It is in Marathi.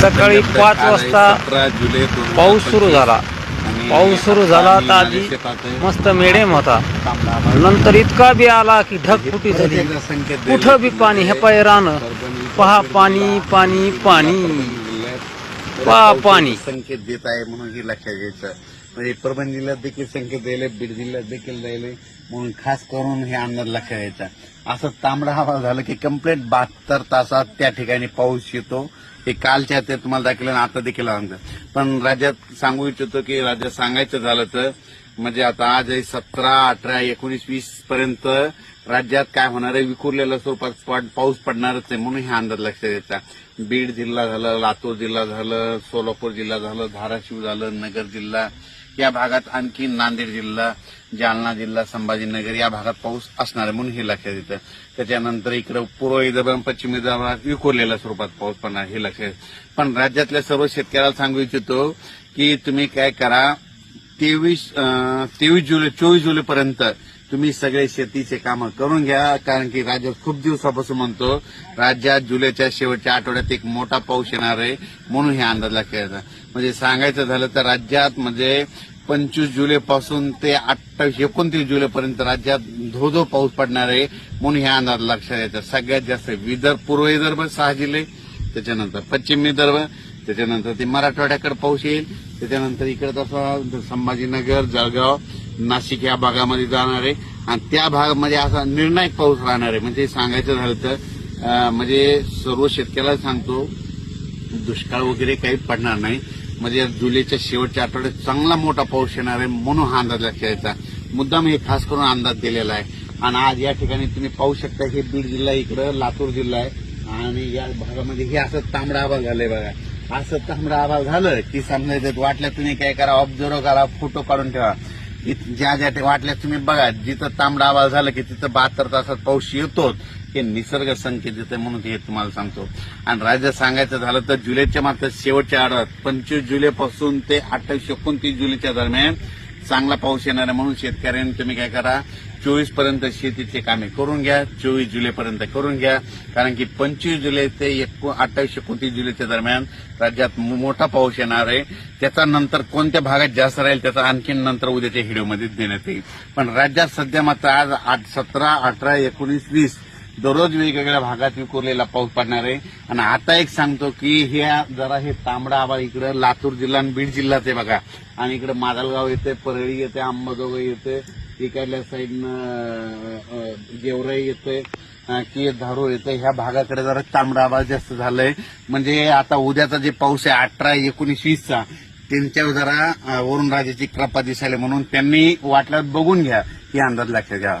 सकाळी पाच वाजता पाऊस सुरू. झाला पाऊस सुरू झाला तर आधी. मस्त मेडेम होता. नंतर इतका बी आला की ढगफुटी परत झाली कुठं बी पाणी हे म्हणजे पाय रानं परभणी, पहा पाणी पाणी पाणी पहा पाणी. संकेत देत आहे म्हणून हे लक्षात घ्यायचं म्हणजे परभणी जिल्ह्यात देखील संकेत द्यायले बीड जिल्ह्यात देखील द्यायले म्हणून खास करून हे अंदाज लक्षात असं तांबडा हवा झालं की कंप्लेंट बहात्तर तासात त्या ठिकाणी पाऊस येतो. हे कालच्या ते तुम्हाला दाखवलं आणि आता देखील आणतं पण राज्यात सांगू इच्छितो की राज्यात सांगायचं झालं तर म्हणजे आता आज सतरा अठरा एकोणीस वीस पर्यंत राज्यात काय होणार आहे? विखुरलेल्या स्वरूपात पाऊस पडणारच आहे म्हणून हे अंदाज लक्षात द्यायचा बीड जिल्हा झालं लातूर जिल्हा झालं सोलापूर जिल्हा झालं धाराशिव झालं नगर जिल्हा या भागात आणखी नांदेड जिल्हा जालना जिल्हा संभाजीनगर या भागात पाऊस असणार आहे म्हणून हे लक्षात येतं. त्याच्यानंतर इकडं पूर्व विदर्भ पश्चिम विदर्भात विखुरलेल्या स्वरूपात पाऊस पडणार हे लक्षात पण राज्यातल्या सर्व शेतकऱ्याला सांगू इच्छितो की तुम्ही काय करा तेवीस तेवीस जुलै चोवीस जुलैपर्यंत तुम्ही सगळे शेतीचे कामं करून घ्या कारण की राज्यात खूप दिवसापासून म्हणतो राज्यात जुलैच्या शेवटच्या आठवड्यात एक मोठा पाऊस येणार आहे म्हणून हे अंदाज लक्षात म्हणजे सांगायचं झालं तर राज्यात म्हणजे पंचवीस जुलैपासून ते अठ्ठावीस एकोणतीस जुलैपर्यंत राज्यात धो धो पाऊस पडणार आहे म्हणून हे अंदाज लक्षात येतात सगळ्यात जास्त विदर्भ पूर्व विदर्भ सहा जिल्हे त्याच्यानंतर पश्चिम विदर्भ त्याच्यानंतर ते मराठवाड्याकडे पाऊस येईल. त्याच्यानंतर इकडे तसं संभाजीनगर जळगाव नाशिक या भागामध्ये जाणार आहे. आणि त्या भागामध्ये असा निर्णायक पाऊस राहणार आहे. म्हणजे सांगायचं झालं तर म्हणजे सर्व शेतकऱ्याला सांगतो दुष्काळ वगैरे काही पडणार नाही. म्हणजे जुलैच्या शेवटच्या आठवड्यात चांगला मोठा पाऊस येणार आहे म्हणून हा अंदाज लक्षात यायचा. मुद्दाम हे खास करून अंदाज दिलेला आहे. आणि आज या ठिकाणी तुम्ही पाहू शकता हे बीड जिल्हा इकडं लातूर जिल्हा आहे. आणि या भागामध्ये हे असं तांबडा आभाळ झालंय बघा. असं तांबडा आभाळ झालं की समजायचं वाटलं तुम्ही काय करा ऑब्झर्व करा फोटो काढून ठेवा. ज्या ज्या ठिकाणी वाटल्या तुम्ही बघा जिथं तांबडा आभाळ झालं की तिथं बहात्तर तासात पाऊस येतोच हे निसर्ग संकेत देते म्हणून हे तुम्हाला सांगतो. आणि राज्यात सांगायचं झालं तर जुलैच्या मात्र शेवटच्या आठवड्यात पंचवीस जुलैपासून ते अठ्ठावीस एकोणतीस जुलैच्या दरम्यान चांगला पाऊस येणार आहे म्हणून शेतकऱ्यांनी तुम्ही काय करा चोवीसपर्यंत शेतीचे कामे करून घ्या चोवीस जुलैपर्यंत करून घ्या. कारण की पंचवीस जुलै ते एको- अठ्ठावीस एकोणतीस जुलैच्या दरम्यान राज्यात मोठा पाऊस येणार आहे. त्याचा नंतर कोणत्या भागात जास्त राहील त्याचा आणखी नंतर उद्याच्या व्हिडिओमध्ये देण्यात येईल. पण राज्यात सध्या मात्र आज सतरा अठरा एकोणीस वीस दररोज वेगवेगळ्या भागात विखुरलेला पाऊस पडणार आहे. आणि आता एक सांगतो की हे जरा हे तांबडा आभाळ इकडं लातूर जिल्हा आणि बीड जिल्ह्यात आहे बघा. आणि इकडे मादलगाव येते परळी येते अंबाजोगाई येते. इकडल्या साईडनं गेवराई येते की धारूर येते. ह्या भागाकडे जरा तांबडा आभाळ जास्त झालंय. म्हणजे आता उद्याचा जे पाऊस आहे अठरा एकोणीस वीसचा त्यांच्यावर जरा वरुण राजाची कृपा दिसायला म्हणून त्यांनी वाटल्यास बघून घ्या ही अंदाज लक्षात घ्यावा.